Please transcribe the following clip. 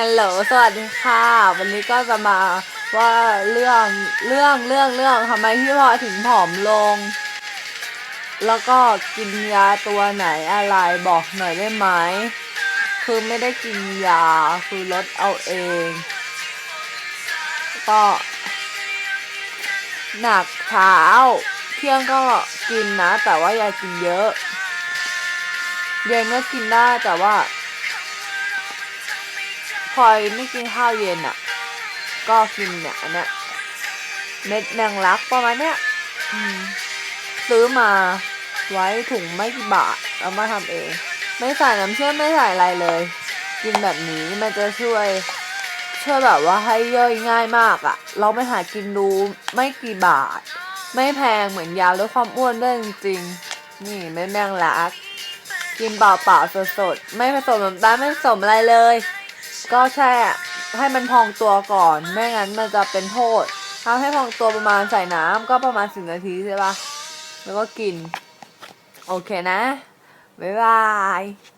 ฮัลโหล สวัสดีค่ะ วันนี้ก็จะมาว่าเรื่องเรื่องเรื่องเรื่องทำไมพี่พลอยถึงผอมลง แล้วก็กินยาตัวไหนอะไรบอกหน่อยได้ไหม คือไม่ได้กินยา คือลดเอาเอง ก็หนักเช้า เที่ยงก็กินนะ แต่ว่าอย่ากินเยอะ เย็นก็กินได้แต่ว่า พลอยไม่กินข้าวเย็นอะ ก็กินเนี่ยอันเนี้ยเม็ดแมงลักประมาณเนี้ยซื้อมาไว้ถุงไม่กี่บาทเอามาทำเอง ไม่ใส่น้ำเชื่อมไม่ใส่อะไรเลย กินแบบนี้มันจะช่วย ช่วยแบบว่าให้ย่อยง่ายมากอะ่ะ เราไปหากินดูไม่กี่บาท ไม่แพงเหมือนยาลดความอ้วนด้วยจริงๆนี่เม็ดแมงลัก กินเปล่าๆสดๆไม่ผสมน้ำตาลไม่ผสมอะไรเลย ก็แช่ให้มันพองตัวก่อน ไม่งั้นมันจะเป็นโทษทำให้พองตัวประมาณใส่น้ำก็ประมาณสิบนาทีใช่ปะแล้วก็กิน โอเคนะ บ๊ายบาย